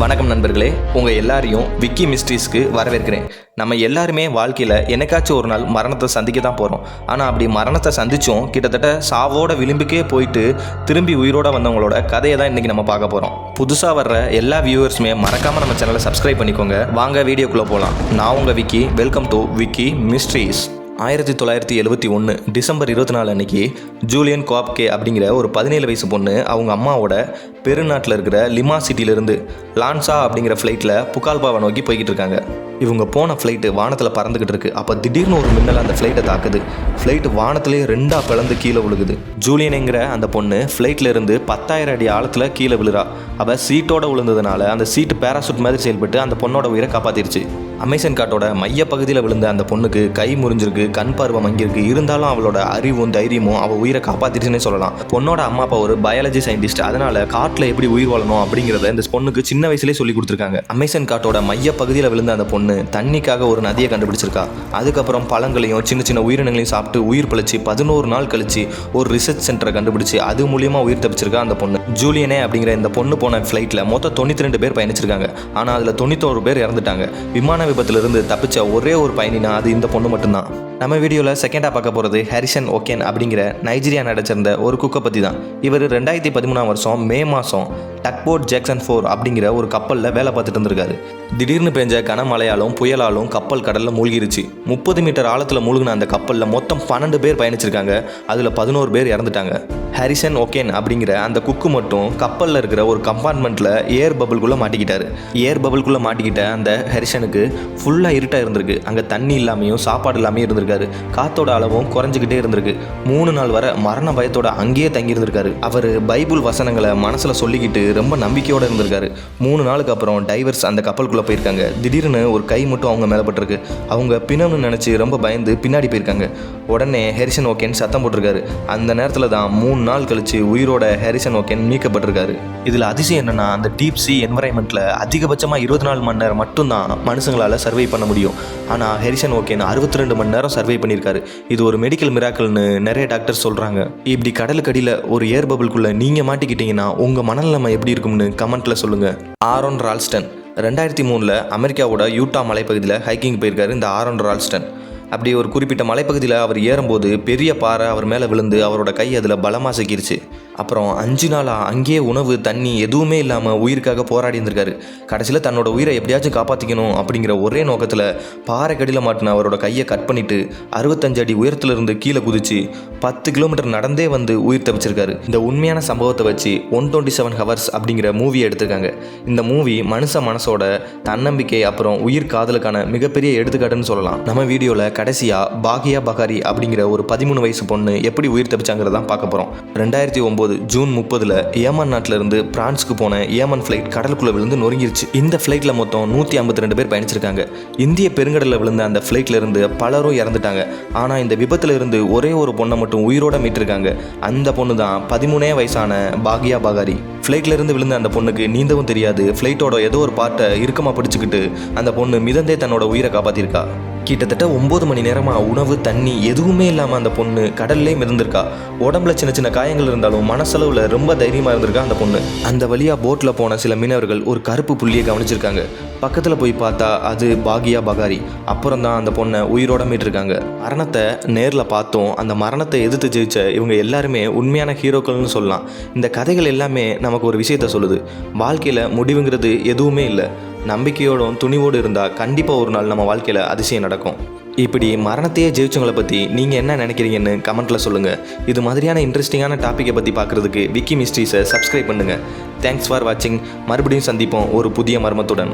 வணக்கம் நண்பர்களே உங்கள் எல்லாரையும் விக்கி மிஸ்ட்ரீஸ்க்கு வரவேற்கிறேன். நம்ம எல்லாருமே வாழ்க்கையில் என்னைக்காச்சும் ஒரு நாள் மரணத்தை சந்திக்க தான் போகிறோம் ஆனால் அப்படி மரணத்தை சந்தித்தோம் கிட்டத்தட்ட சாவோட விளிம்புக்கே போயிட்டு திரும்பி உயிரோட வந்தவங்களோட கதையை தான் இன்றைக்கி நம்ம பார்க்க போகிறோம் புதுசாக வர்ற எல்லா வியூவர்ஸுமே மறக்காமல் நம்ம சேனலை சப்ஸ்கிரைப் பண்ணிக்கோங்க. வாங்க வீடியோக்குள்ளே போகலாம் நான் உங்கள் Vicky welcome to Vicky mysteries. ஆயிரத்தி தொள்ளாயிரத்தி எழுபத்தி ஒன்று டிசம்பர் இருபத்தி நாலு அன்னைக்கு ஜூலியன் காப்கே அப்படிங்கிற ஒரு பதினேழு வயசு பொண்ணு அவங்க அம்மாவோட பெருநாட்டில் இருக்கிற லிமா சிட்டியிலேருந்து லான்சா அப்படிங்கிற ஃப்ளைட்டில் புகால்பாவை நோக்கி போய்கிட்டு இருக்காங்க. இவங்க போன ஃப்ளைட்டு வானத்தில் பறந்துக்கிட்டு இருக்கு. அப்போ திடீர்னு ஒரு மின்னல் அந்த ஃப்ளைட்டை தாக்குது. ஃப்ளைட் வானத்திலே ரெண்டாக பிளந்து கீழே விழுகுது. ஜூலியனுங்கிற அந்த பொண்ணு ஃப்ளைட்டில் இருந்து பத்தாயிரம் அடி ஆழத்தில் கீழே விழுறா. அவள் சீட்டோட விழுந்ததுனால அந்த சீட்டு பேராசூட் மாதிரி செயல்பட்டு அந்த பொண்ணோட உயிரை காப்பாற்றிருச்சு அமேசன் காட்டோட மைய பகுதியில் விழுந்த அந்த பொண்ணுக்கு கை முறிஞ்சிருக்கு கண் பார்வை மங்கியிருக்கு. இருந்தாலும் அவளோட அறிவும் தைரியமும் அவள் உயிரை காப்பாத்திருச்சுன்னே சொல்லலாம். பொண்ணோட அம்மா அப்பா ஒரு பயாலஜி சயின்டிஸ்ட் அதனால காட்டில் எப்படி உயிர் வாழணும் அப்படிங்கிறத இந்த பொண்ணுக்கு சின்ன வயசுலேயே சொல்லி கொடுத்துருக்காங்க. அமேசன் காட்டோட மைய பகுதியில் விழுந்த அந்த பொண்ணு தண்ணிக்காக ஒரு நதியை கண்டுபிடிச்சிருக்கா. அதுக்கப்புறம் பழங்களையும் சின்ன சின்ன உயிரினங்களையும் சாப்பிட்டு உயிர் பிழைச்சி பதினோரு நாள் கழிச்சு ஒரு ரிசர்ச் சென்டரை கண்டுபிடிச்சு அது மூலியமாக உயிர் தப்பிச்சிருக்கா அந்த பொண்ணு. ஜூலியனே அப்படிங்கிற இந்த பொண்ணு போன ஃப்ளைட்டில் மொத்தம் தொண்ணூற்றி ரெண்டு பேர் பயணிச்சிருக்காங்க. ஆனால் அதில் தொண்ணூத்தோரு பேர் இறந்துட்டாங்க. விமான விபத்திலிருந்து தப்பிச்ச ஒரே ஒரு பயணினா அது இந்த பொண்ணு மட்டும்தான். நம்ம வீடியோவில் செகண்டாக பார்க்க போகிறது ஹரிசன் ஓகேன் அப்படிங்கிற நைஜீரியா நடிச்சிருந்த ஒரு குக்கை பற்றி தான் இவர் ரெண்டாயிரத்தி பதிமூணாம் வருஷம் மே மாதம் டக்போர்ட் ஜாக்சன் ஃபோர் அப்படிங்கிற ஒரு கப்பலில் வேலை பார்த்துட்டு இருந்திருக்காரு. திடீர்னு பெஞ்ச கனமழையாலும் புயலாலும் கப்பல் கடலில் மூழ்கிருச்சு. முப்பது மீட்டர் ஆழத்தில் மூழ்கின அந்த கப்பலில் மொத்தம் பன்னெண்டு பேர் பயணிச்சிருக்காங்க. அதில் பதினோரு பேர் இறந்துட்டாங்க. ஹாரிசன் ஓகேன் அப்படிங்கிற அந்த குக்கு மட்டும் கப்பலில் இருக்கிற ஒரு கம்பார்ட்மெண்ட்டில் ஏர் பபுள்குள்ளே மாட்டிக்கிட்டார். ஏர் பபுள்குள்ளே மாட்டிக்கிட்ட அந்த ஹரிசனுக்கு ஃபுல்லாக இருட்டாக இருந்திருக்கு. அங்கே தண்ணி இல்லாமையும் சாப்பாடு இல்லாமையும் இருந்திருக்காரு. காத்தோட அளவும் குறைஞ்சிக்கிட்டே இருந்திருக்கு. மூணு நாள் வரை மரண பயத்தோட அங்கேயே தங்கியிருந்திருக்காரு. அவர் பைபிள் வசனங்களை மனசில் சொல்லிக்கிட்டு ரொம்ப நம்பிக்கையோடு இருந்திருக்காரு. மூணு நாளுக்கு அப்புறம் டைவர்ஸ் அந்த கப்பலுக்குள்ளே போயிருக்காங்க. திடீர்னு ஒரு கை மட்டும் அவங்க மேலே பட்டிருக்கு. அவங்க பிணம்னு நினச்சி ரொம்ப பயந்து பின்னாடி போயிருக்காங்க. உடனே ஹெரிசன் ஓகேன்னு சத்தம் போட்டிருக்காரு. அந்த நேரத்தில் தான் மூணு நாள் கழித்து உயிரோட ஹெரிசன் ஓகேன் மீட்கப்பட்டிருக்காரு. இதில் அதிசயம் என்னென்னா அந்த டீப் சி என்வரைன்மெண்ட்டில் அதிகபட்சமாக இருபத்தி நாலு மணி நேரம் மட்டும்தான் மனுஷங்களால் சர்வை பண்ண முடியும். ஆனால் ஹெரிசன் ஓகேன் அறுபத்தி ரெண்டு மணி நேரம் சர்வை பண்ணியிருக்காரு. இது ஒரு மெடிக்கல் மிராக்கல்னு நிறைய டாக்டர் சொல்கிறாங்க இப்படி கடலுக்கு அடியில் ஒரு ஏர் பபுளுக்குள்ளே நீங்கள் மாட்டிக்கிட்டீங்கன்னா உங்கள் மனநிலைமை எப்படி இருக்கும்னு கமெண்ட்டில் சொல்லுங்கள் ஆரோன் ரால்ஸ்டன் ரெண்டாயிரத்தி மூணில் அமெரிக்காவோட யூட்டா மலைப்பகுதியில் ஹைக்கிங் போயிருக்காரு இந்த ஆரோன் ரால்ஸ்டன். அப்படி ஒரு குறிப்பிட்ட மலைப்பகுதியில் அவர் ஏறும்போது பெரிய பாறை அவர் மேலே விழுந்து அவரோட கை அதில் பலமாக சிக்கிருச்சு. அப்புறம் அஞ்சு நாளாக அங்கேயே உணவு தண்ணி எதுவுமே இல்லாமல் உயிருக்காக போராடி இருந்திருக்காரு. கடைசியில் தன்னோட உயிரை எப்படியாச்சும் காப்பாற்றிக்கணும் அப்படிங்கிற ஒரே நோக்கத்தில் பாறைக்கடியில் மாட்டின அவரோட கையை கட் பண்ணிட்டு அறுபத்தஞ்சு அடி உயரத்துலேருந்து கீழே குதிச்சு பத்து கிலோமீட்டர் நடந்தே வந்து உயிர் தப்பிச்சிருக்காரு. இந்த உண்மையான சம்பவத்தை வச்சு ஒன் டுவெண்ட்டி செவன் ஹவர்ஸ் அப்படிங்கிற மூவி எடுத்திருக்காங்க. இந்த மூவி மனுஷ மனசோட தன்னம்பிக்கை அப்புறம் உயிர் காதலுக்கான மிகப்பெரிய எடுத்துக்காட்டுன்னு சொல்லலாம். நம்ம வீடியோவில் கடைசியாக பாகியா பகாரி அப்படிங்கிற ஒரு பதிமூணு வயசு பொண்ணு எப்படி உயிர் தப்பிச்சாங்கிறதான் பார்க்க போகிறோம் ரெண்டாயிரத்தி ஒம்பது ஜூன் முப்பதில் ஏமன் நாட்டில இருந்து பிரான்ஸ்க்கு போன ஏமன் ஃப்ளைட் கடலுக்குள்ளே விழுந்து நொறுங்கிருச்சு. இந்த ஃப்ளைட்டில் மொத்தம் நூற்றி ஐம்பத்தி ரெண்டு பேர் பயணிச்சிருக்காங்க. இந்திய பெருங்கடலில் விழுந்த அந்த ஃப்ளைட்ல இருந்து பலரும் இறந்துட்டாங்க. ஆனால் இந்த விபத்துல இருந்து ஒரே ஒரு பொண்ணை மட்டும் உயிரோட மீட்டிருக்காங்க. அந்த பொண்ணு தான் பதிமூணே வயசான பாகியா பகாரி. ஃப்ளைட்ல இருந்து விழுந்த அந்த பொண்ணுக்கு நீந்தவும் தெரியாது. ஃப்ளைட்டோட ஏதோ ஒரு பார்ட்டை இறுக்கமாக பிடிச்சிக்கிட்டு அந்த பொண்ணு மிதந்தே தன்னோட உயிரை காப்பாற்றிருக்கா கிட்டத்தட்ட ஒம்பது மணி நேரமாக உணவு தண்ணி எதுவுமே இல்லாமல் அந்த பொண்ணு கடல்லே மிதந்திருக்கா. உடம்புல சின்ன சின்ன காயங்கள் இருந்தாலும் மனசளவில் ரொம்ப தைரியமாக இருந்திருக்கா அந்த பொண்ணு. அந்த வழியாக போட்டில் போன சில மீனவர்கள் ஒரு கருப்பு புள்ளியை கவனிச்சிருக்காங்க. பக்கத்தில் போய் பார்த்தா அது பாகியா பகாரி. அப்புறம் தான் அந்த பொண்ணை உயிரோட மீட்டிருக்காங்க. மரணத்தை நேரில் பார்த்தோம். அந்த மரணத்தை எதிர்த்து ஜெயிச்ச இவங்க எல்லாருமே உண்மையான ஹீரோக்கள்னு சொல்லலாம். இந்த கதைகள் எல்லாமே நமக்கு ஒரு விஷயத்த சொல்லுது. வாழ்க்கையில் முடிவுங்கிறது எதுவுமே இல்லை. நம்பிக்கையோடும் துணிவோடு இருந்தால் கண்டிப்பாக ஒரு நாள் நம்ம வாழ்க்கையில் அதிசயம் நடக்கும். இப்படி மரணத்தையே ஜெயிச்சவங்களை பற்றி நீங்கள் என்ன நினைக்கிறீங்கன்னு கமெண்ட்டில் சொல்லுங்கள் இது மாதிரியான இன்ட்ரெஸ்டிங்கான டாப்பிக்கை பற்றி பார்க்குறதுக்கு விக்கி மிஸ்ட்ரீஸை சப்ஸ்கிரைப் பண்ணுங்கள் தேங்க்ஸ் ஃபார் வாட்சிங் மறுபடியும் சந்திப்போம் ஒரு புதிய மர்மத்துடன்.